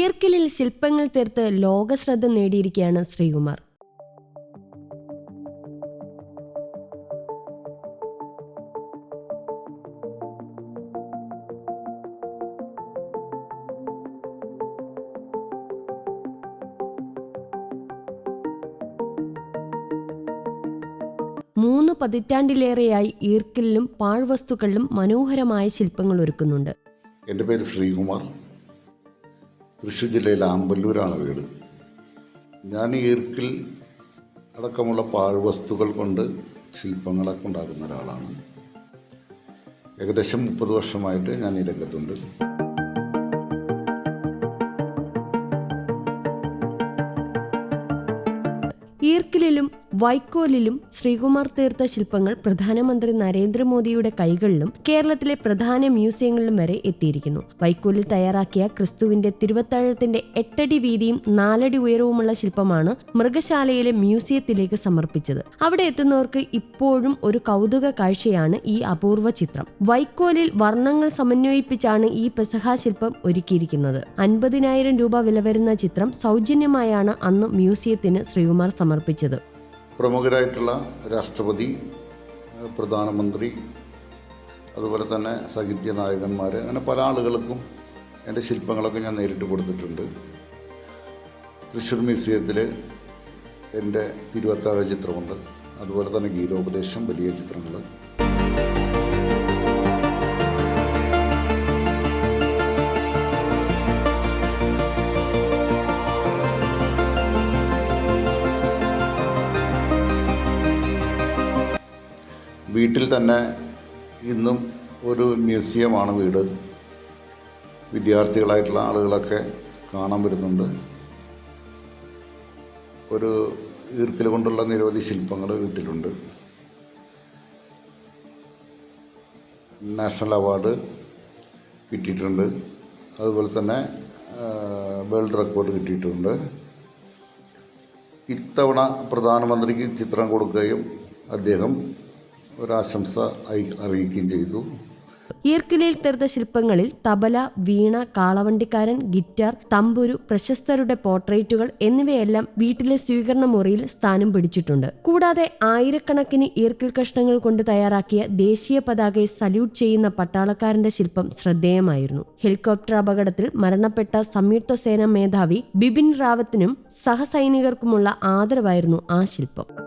ഈർക്കിലിൽ ശില്പങ്ങൾ തീർത്ത് ലോകശ്രദ്ധ നേടിയിരിക്കുകയാണ് ശ്രീകുമാർ. മൂന്ന് പതിറ്റാണ്ടിലേറെയായി ഈർക്കിലും പാഴ്വസ്തുക്കളിലും മനോഹരമായ ശില്പങ്ങൾ ഒരുക്കുന്നുണ്ട്. എന്റെ പേര് ശ്രീകുമാർ. തൃശ്ശൂർ ജില്ലയിലെ ആമ്പല്ലൂരാണ് വീട്. ഞാൻ ഈർക്കിൽ അടക്കമുള്ള പാഴ്വസ്തുക്കൾ കൊണ്ട് ശില്പങ്ങളൊക്കെ ഉണ്ടാക്കുന്ന ഒരാളാണ്. ഏകദേശം മുപ്പത് വർഷമായിട്ട് ഞാൻ ഈ രംഗത്തുണ്ട്. ഈർക്കിലിലും വൈക്കോലിലും ശ്രീകുമാർ തീർത്ത ശില്പങ്ങൾ പ്രധാനമന്ത്രി നരേന്ദ്രമോദിയുടെ കൈകളിലും കേരളത്തിലെ പ്രധാന മ്യൂസിയങ്ങളിലും വരെ എത്തിയിരിക്കുന്നു. വൈക്കോലിൽ തയ്യാറാക്കിയ ക്രിസ്തുവിന്റെ തിരുവത്താഴത്തിന്റെ എട്ടടി വീതിയും നാലടി ഉയരവുമുള്ള ശില്പമാണ് മൃഗശാലയിലെ മ്യൂസിയത്തിലേക്ക് സമർപ്പിച്ചത്. അവിടെ എത്തുന്നവർക്ക് ഇപ്പോഴും ഒരു കൗതുക കാഴ്ചയാണ് ഈ അപൂർവ ചിത്രം. വൈക്കോലിൽ വർണങ്ങൾ സമന്വയിപ്പിച്ചാണ് ഈ പെസഹ ശില്പം ഒരുക്കിയിരിക്കുന്നത്. അൻപതിനായിരം രൂപ വില വരുന്ന ചിത്രം സൗജന്യമായാണ് അന്ന് മ്യൂസിയത്തിന് ശ്രീകുമാർ സമർപ്പിച്ചത്. പ്രമുഖരായിട്ടുള്ള രാഷ്ട്രപതി പ്രധാനമന്ത്രി അതുപോലെ തന്നെ സാഹിത്യ നായകന്മാർ അങ്ങനെ പല ആളുകൾക്കും എന്റെ ശില്പങ്ങളൊക്കെ ഞാൻ നേരിട്ട് കൊടുത്തിട്ടുണ്ട്. തൃശ്ശൂർ മ്യൂസിയത്തിൽ എന്റെ തിരുവത്താഴ ചിത്രമുണ്ട്. അതുപോലെ തന്നെ ഗീതോപദേശം വലിയ ചിത്രങ്ങൾ വീട്ടിൽ തന്നെ ഇന്നും ഒരു മ്യൂസിയമാണ് വീട്. വിദ്യാർത്ഥികളായിട്ടുള്ള ആളുകളൊക്കെ കാണാൻ വരുന്നുണ്ട്. ഒരു ഈർക്കിൽ കൊണ്ടുള്ള നിരവധി ശില്പങ്ങൾ വീട്ടിലുണ്ട്. നാഷണൽ അവാർഡ് കിട്ടിയിട്ടുണ്ട്. അതുപോലെ തന്നെ വേൾഡ് റെക്കോർഡ് കിട്ടിയിട്ടുണ്ട്. ഇത്തവണ പ്രധാനമന്ത്രിക്ക് ചിത്രം കൊടുക്കുകയും അദ്ദേഹം ഒരാശംസ അറിയിക്കുകയും ചെയ്തു. ഈർക്കിലയിൽ തീർത്ത ശില്പങ്ങളിൽ തബല വീണ കാളവണ്ടിക്കാരൻ ഗിറ്റാർ തമ്പുരു പ്രശസ്തരുടെ പോർട്രേറ്റുകൾ എന്നിവയെല്ലാം വീട്ടിലെ സ്വീകരണ മുറിയിൽ സ്ഥാനം പിടിച്ചിട്ടുണ്ട്. കൂടാതെ ആയിരക്കണക്കിന് ഈർക്കിൽ കഷ്ണങ്ങൾ കൊണ്ട് തയ്യാറാക്കിയ ദേശീയ പതാകയെ സല്യൂട്ട് ചെയ്യുന്ന പട്ടാളക്കാരന്റെ ശില്പം ശ്രദ്ധേയമായിരുന്നു. ഹെലികോപ്റ്റർ അപകടത്തിൽ മരണപ്പെട്ട സംയുക്ത സേനാ മേധാവി ബിപിൻ റാവത്തിനും സഹസൈനികർക്കുമുള്ള ആദരവായിരുന്നു ആ ശില്പം.